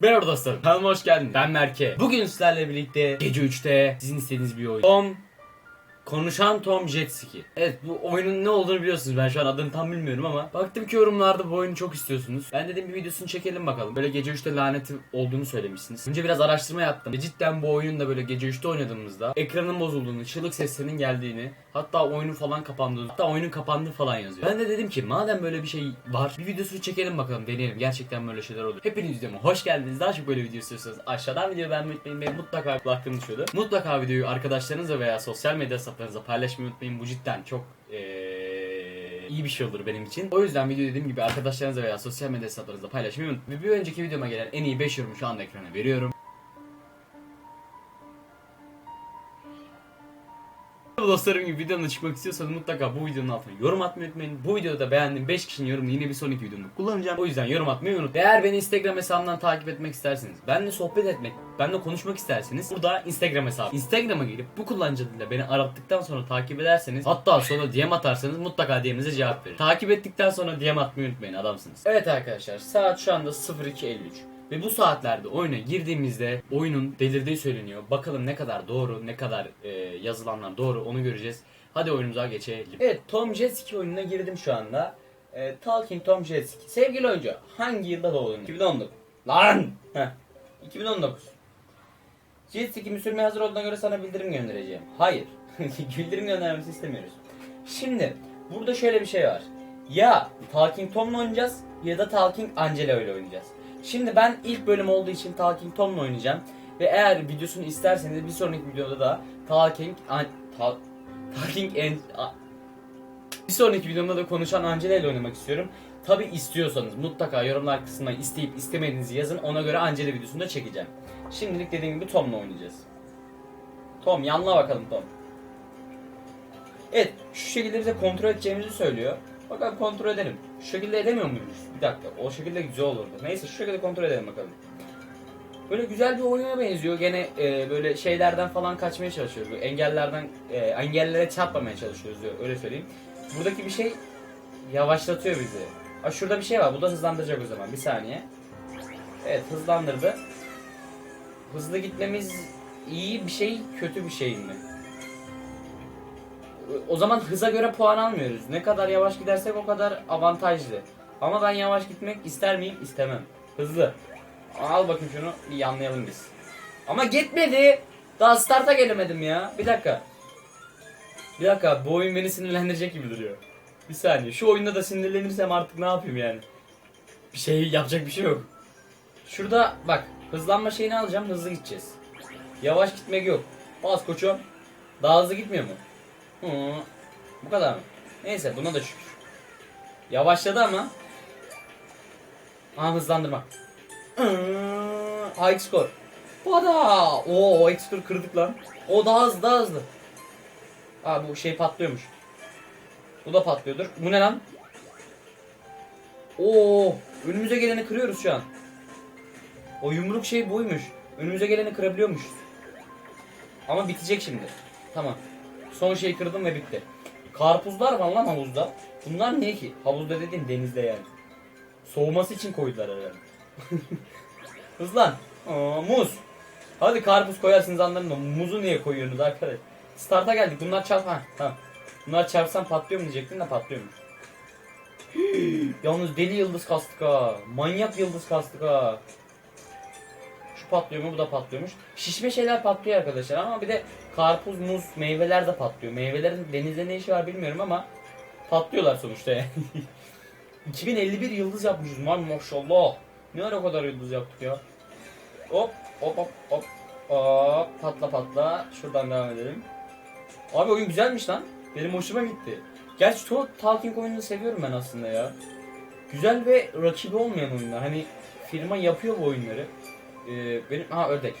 Merhaba dostlarım. Kanalıma hoş geldiniz. Ben Merke. Bugün sizlerle birlikte gece 3'te sizin istediğiniz bir oyun. Tom Konuşan Tom Jet Ski. Evet bu oyunun ne olduğunu biliyorsunuz. Ben şu an adını tam bilmiyorum ama baktım ki yorumlarda bu oyunu çok istiyorsunuz. Ben dedim bir videosunu çekelim bakalım. Böyle gece 3'te laneti olduğunu söylemişsiniz. Önce biraz araştırma yaptım. Ve cidden bu oyunda böyle gece 3'te oynadığımızda ekranın bozulduğunu, çığlık seslerinin geldiğini, hatta oyunun falan kapandığını, hatta oyunun kapandığı falan yazıyor. Ben de dedim ki madem böyle bir şey var, bir videosunu çekelim bakalım, deneyelim. Gerçekten böyle şeyler oluyor. Hepiniz videoma hoş geldiniz. Daha çok böyle video istiyorsanız aşağıdan videoyu beğenmeyi unutmayın. Mutlaka kulaklığım düşüyordu. Mutlaka videoyu arkadaşlarınızla veya sosyal medya hesaplarınızda paylaşmayı unutmayın. Bu cidden çok eee, iyi bir şey olur benim için. O yüzden videoyu dediğim gibi arkadaşlarınızla veya sosyal medya hesaplarınızda paylaşmayı unutmayın. Ve bir önceki videoma gelen en iyi 5 yorumu şu anda ekrana veriyorum. Dostlarım gibi videomda çıkmak istiyorsanız mutlaka bu videonun altına yorum atmayı unutmayın. Bu videoda beğendiğim 5 kişinin yorumunu yine bir sonraki videomda kullanacağım. O yüzden yorum atmayı unutmayın. Eğer beni Instagram hesabımdan takip etmek isterseniz, benimle sohbet etmek, benimle konuşmak isterseniz burada Instagram hesabı. Instagram'a girip bu kullanıcı adıyla beni arattıktan sonra takip ederseniz hatta sonra DM atarsanız mutlaka DM'inize cevap verin. Takip ettikten sonra DM atmayı unutmayın adamsınız. Evet arkadaşlar saat şu anda 02.53. Ve bu saatlerde oyuna girdiğimizde oyunun delirdiği söyleniyor. Bakalım ne kadar doğru, ne kadar e, yazılanlar doğru onu göreceğiz. Hadi oyunumuza geçelim. Evet Tom Jet Ski oyununa girdim şu anda. E, Talking Tom Jet Ski. Sevgili oyuncu hangi yılda doğdun? 2019. Lan! Heh. 2019. Jet Ski'mi sürmeye hazır olduğuna göre sana bildirim göndereceğim. Hayır. bildirim göndermesi istemiyoruz. Şimdi burada şöyle bir şey var. Ya Talking Tom'la oynayacağız ya da Talking Angela ile oynayacağız. Şimdi ben ilk bölüm olduğu için Talking Tom'la oynayacağım. Ve eğer videosunu isterseniz bir sonraki videoda da Talking An Ta- Talking An A- bir sonraki videomda da konuşan Angela ile oynamak istiyorum. Tabi istiyorsanız mutlaka yorumlar kısmına isteyip istemediğinizi yazın. Ona göre Angela videosunu da çekeceğim. Şimdilik dediğim gibi Tom'la oynayacağız. Tom yanına bakalım Tom. Evet şu şekilde bize kontrol edeceğimizi söylüyor. Bakalım kontrol edelim. Şu şekilde edemiyor muyuz? Bir dakika o şekilde güzel olurdu. Neyse şu şekilde kontrol edelim bakalım. Böyle güzel bir oyuna benziyor. Gene e, böyle şeylerden falan kaçmaya çalışıyoruz. Engellerden e, engellere çarpmamaya çalışıyoruz diyor. Öyle söyleyeyim. Buradaki bir şey yavaşlatıyor bizi. Aa, şurada bir şey var. Bu da hızlandıracak o zaman. Bir saniye. Evet hızlandırdı. Hızlı gitmemiz iyi bir şey, kötü bir şey mi? O zaman hıza göre puan almıyoruz. Ne kadar yavaş gidersek o kadar avantajlı. Ama ben yavaş gitmek ister miyim? İstemem. Hızlı. Al bakayım şunu bir anlayalım biz. Ama gitmedi. Daha starta gelemedim ya. Bir dakika. Bir dakika bu oyun beni sinirlendirecek gibi duruyor. Bir saniye. Şu oyunda da sinirlenirsem artık ne yapayım yani? Bir şey yapacak bir şey yok. Şurada bak hızlanma şeyini alacağım hızlı gideceğiz. Yavaş gitmek yok. Bas koçum. Daha hızlı gitmiyor mu? Hı, bu kadar mı? Neyse buna da şükür. Yavaşladı ama. Aha hızlandırma. High score. Pada. Oo X1 kırdık lan. O daha hızlı daha hızlı. Aa bu şey patlıyormuş. Bu da patlıyordur. Bu ne lan? Oo önümüze geleni kırıyoruz şu an. O yumruk şey buymuş. Önümüze geleni kırabiliyormuşuz. Ama bitecek şimdi. Tamam. Son şeyi kırdım ve bitti. Karpuzlar var lan havuzda. Bunlar ne ki? Havuzda dediğin denizde yani. Soğuması için koydular herhalde. Hızlan. Aa, muz. Hadi karpuz koyarsınız anlarım da muzu niye koyuyorsunuz arkadaş? Start'a geldik. Bunlar çarp ha. Tamam. Bunlar çarpsam patlıyor mu diyecektim de patlıyormuş. Yalnız deli yıldız kastık ha. Manyak yıldız kastık ha. Şu patlıyor mu bu da patlıyormuş. Şişme şeyler patlıyor arkadaşlar ama bir de karpuz, muz, meyveler de patlıyor. Meyvelerin denizde ne işi var bilmiyorum ama patlıyorlar sonuçta yani. 2051 yıldız yapmışız man maşallah. Ne ara kadar yıldız yaptık ya. Hop hop hop hop. Hop patla patla. Şuradan devam edelim. Abi oyun güzelmiş lan. Benim hoşuma gitti. Gerçi çoğu Talking oyununu seviyorum ben aslında ya. Güzel ve rakibi olmayan oyunlar. Hani firma yapıyor bu oyunları. Ee, benim ha ördek.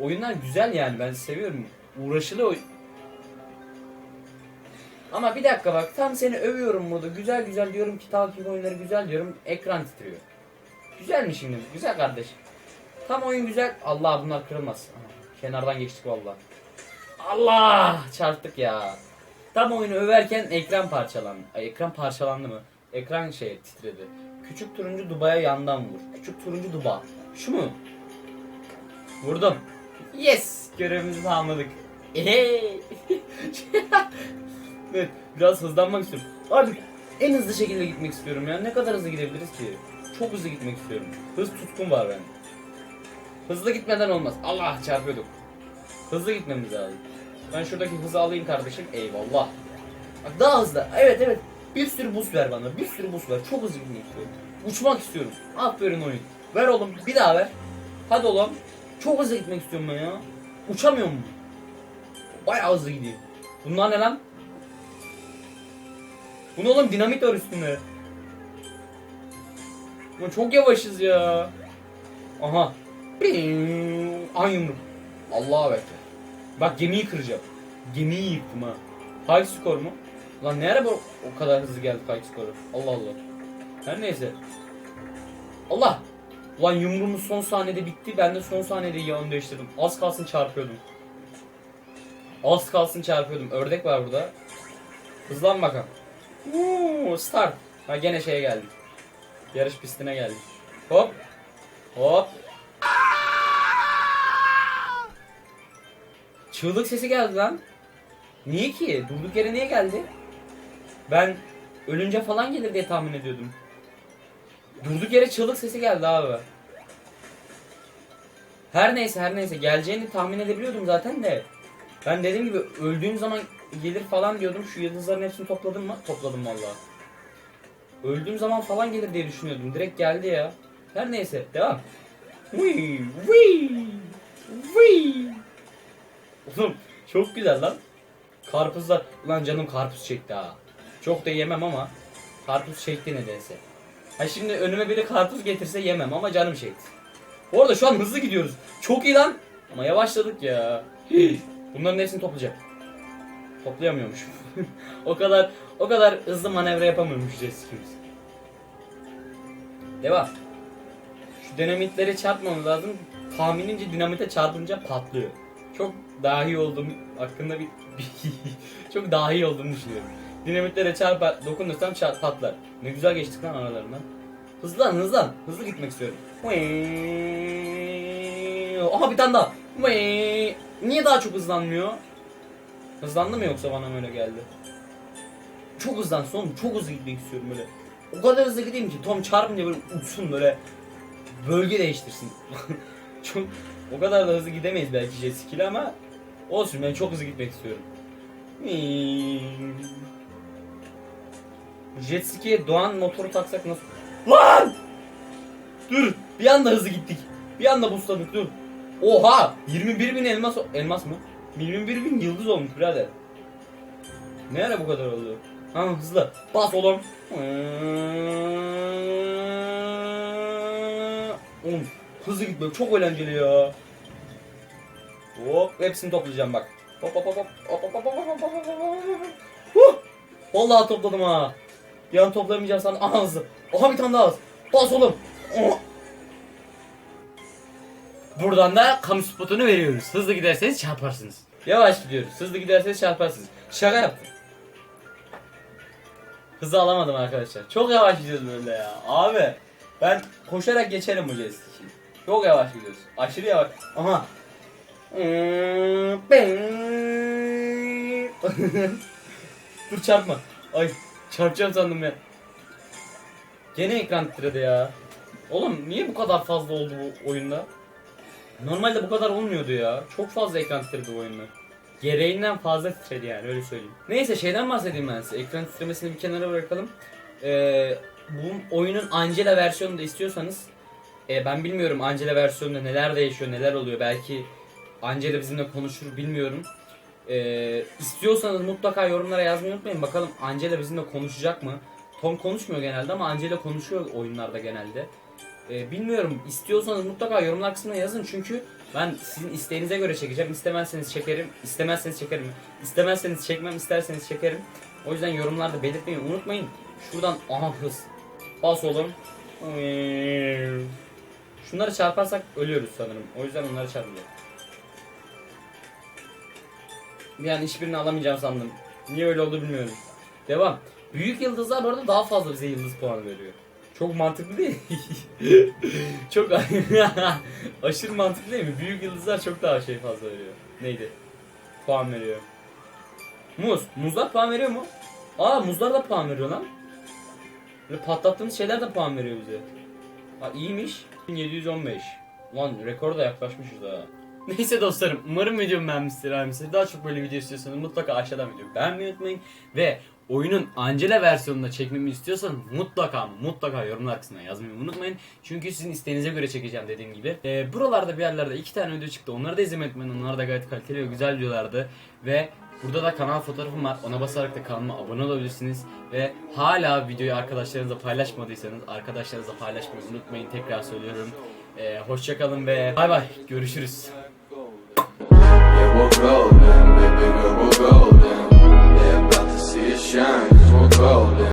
Oyunlar güzel yani ben seviyorum. Uğraşılı oy. Ama bir dakika bak tam seni övüyorum burada. Güzel güzel diyorum ki Talking oyunları güzel diyorum. Ekran titriyor. Güzel mi şimdi? Güzel kardeş. Tam oyun güzel. Allah bunlar kırılmaz. Kenardan geçtik vallahi. Allah çarptık ya. Tam oyunu överken ekran parçalandı. Ay, ekran parçalandı mı? Ekran şey titredi. Küçük turuncu dubaya yandan vur. Küçük turuncu duba. Şu mu? Vurdum. Yes! Görevimizi tamamladık. Ehey! evet, biraz hızlanmak istiyorum. Artık en hızlı şekilde gitmek istiyorum ya. Ne kadar hızlı gidebiliriz ki? Çok hızlı gitmek istiyorum. Hız tutkum var bende. Hızlı gitmeden olmaz. Allah çarpıyorduk. Hızlı gitmemiz lazım. Ben şuradaki hızı alayım kardeşim. Eyvallah. Bak daha hızlı. Evet evet. Bir sürü boost ver bana. Bir sürü boost ver. Çok hızlı gitmek istiyorum. Uçmak istiyorum. Aferin oyun. Ver oğlum. Bir daha ver. Hadi oğlum. Çok hızlı gitmek istiyorum ben ya. Uçamıyor mu? Bayağı hızlı gidiyor. Bunlar ne lan? Bu oğlum dinamit var üstünde. Ulan çok yavaşız ya. Aha. Ay yumruk. Allah'a bekle. Bak gemiyi kıracağım. Gemiyi yıktım ha. High skor mu? Lan ne ara bu o kadar hızlı geldi high skoru? Allah Allah. Her neyse. Allah. Ulan yumruğumuz son saniyede bitti. Ben de son saniyede yön değiştirdim. Az kalsın çarpıyordum. Az kalsın çarpıyordum. Ördek var burada. Hızlan bakalım. Uuu, start. Ha gene şeye geldik. Yarış pistine geldik. Hop. Hop. Çığlık sesi geldi lan. Niye ki? Durduk yere niye geldi? Ben ölünce falan gelir diye tahmin ediyordum. Durduk yere çığlık sesi geldi abi. Her neyse her neyse geleceğini tahmin edebiliyordum zaten de. Ben dediğim gibi öldüğüm zaman gelir falan diyordum. Şu yıldızların hepsini topladım mı? Topladım valla. Öldüğüm zaman falan gelir diye düşünüyordum. Direkt geldi ya. Her neyse devam. Wii, wii, wii. Oğlum çok güzel lan. Karpuzlar. Ulan canım karpuz çekti ha. Çok da yemem ama karpuz çekti nedense. Ha şimdi önüme biri karpuz getirse yemem ama canım çekti. Bu arada şu an hızlı gidiyoruz. Çok iyi lan. Ama yavaşladık ya. Bunların hepsini toplayacak. Toplayamıyormuşum. o kadar o kadar hızlı manevra yapamıyormuş Jessica'mız. Devam. Şu dinamitleri çarpmamız lazım. Tahminimce dinamite çarpınca patlıyor. Çok dahi olduğum hakkında bir, çok dahi olduğumu düşünüyorum. Dinamitlere çarpar, dokunursam çarp, patlar. Ne güzel geçtik lan aralarından. Hızlan hızlan. Hızlı gitmek istiyorum. Aha bir tane daha. Niye daha çok hızlanmıyor? Hızlandı mı yoksa bana mı öyle geldi? Çok hızlansın oğlum. Çok hızlı gitmek istiyorum böyle. O kadar hızlı gideyim ki Tom çarpınca böyle uçsun böyle bölge değiştirsin. çok o kadar da hızlı gidemeyiz belki jet ski ama olsun ben çok hızlı gitmek istiyorum. Jet ski'ye Doğan motoru taksak nasıl? Lan! Dur! Bir anda hızlı gittik. Bir anda boostladık dur. Oha! 21 bin elmas elmas mı? 21 bin yıldız olmuş birader. Ne ara bu kadar oldu? Ha hızlı. Bas oğlum. Oğlum hızlı gitmek çok eğlenceli ya. Hop hepsini toplayacağım bak. Hop hop hop hop hop hop hop hop hop hop. Huh! Vallahi topladım ha. Bir an toplayamayacağım sandım. Aha hızlı. Aha bir tane daha hızlı. Bas oğlum. Oh. Buradan da kamu spotunu veriyoruz. Hızlı giderseniz çarparsınız. Yavaş gidiyoruz. Hızlı giderseniz çarparsınız. Şaka yaptım. Hızı alamadım arkadaşlar. Çok yavaş gidiyoruz böyle ya. Abi ben koşarak geçerim bu jet Çok yavaş gidiyoruz. Aşırı yavaş. Aha. Dur çarpma. Ay çarpacağım sandım ya. Gene ekran titredi ya. Oğlum niye bu kadar fazla oldu bu oyunda? Normalde bu kadar olmuyordu ya. Çok fazla ekran titredi bu oyunda. Gereğinden fazla titredi yani öyle söyleyeyim. Neyse şeyden bahsedeyim ben size. Ekran titremesini bir kenara bırakalım. Ee, bu oyunun Angela versiyonunu da istiyorsanız e, ben bilmiyorum Angela versiyonunda neler değişiyor neler oluyor. Belki Angela bizimle konuşur bilmiyorum. Ee, istiyorsanız mutlaka yorumlara yazmayı unutmayın. Bakalım Angela bizimle konuşacak mı? Tom konuşmuyor genelde ama Angela konuşuyor oyunlarda genelde. Ee, bilmiyorum. İstiyorsanız mutlaka yorumlar kısmına yazın çünkü ben sizin isteğinize göre çekeceğim. İstemezseniz çekerim. İstemezseniz çekerim. İstemezseniz çekmem, isterseniz çekerim. O yüzden yorumlarda belirtmeyi unutmayın. Şuradan aha hız. Bas oğlum. Şunları çarparsak ölüyoruz sanırım. O yüzden onları çarpacağım. An hiçbirini alamayacağım sandım. Niye öyle oldu bilmiyorum. Devam. Büyük yıldızlar bu arada daha fazla bize yıldız puanı veriyor. Çok mantıklı değil. çok aşırı mantıklı değil mi? Büyük yıldızlar çok daha şey fazla veriyor. Neydi? Puan veriyor. Muz. Muzlar puan veriyor mu? Aa muzlar da puan veriyor lan. Böyle patlattığımız şeyler de puan veriyor bize. Ha iyiymiş. 715. Lan rekora da yaklaşmışız ha. Neyse dostlarım umarım videomu beğenmişsiniz. Daha çok böyle video istiyorsanız mutlaka aşağıdan videoyu beğenmeyi unutmayın. Ve oyunun Angela versiyonunda çekmemi istiyorsanız mutlaka mutlaka yorumlar kısmına yazmayı unutmayın. Çünkü sizin isteğinize göre çekeceğim dediğim gibi. Ee, buralarda bir yerlerde iki tane video çıktı. Onları da izlemeyi unutmayın. Onlar da gayet kaliteli ve güzel videolardı. Ve Burada da kanal fotoğrafım var. Ona basarak da kanalıma abone olabilirsiniz. Ve hala videoyu arkadaşlarınızla paylaşmadıysanız arkadaşlarınızla paylaşmayı unutmayın. Tekrar söylüyorum. Ee, hoşçakalın ve bay bay. Görüşürüz. Shine, 'cause we're golden.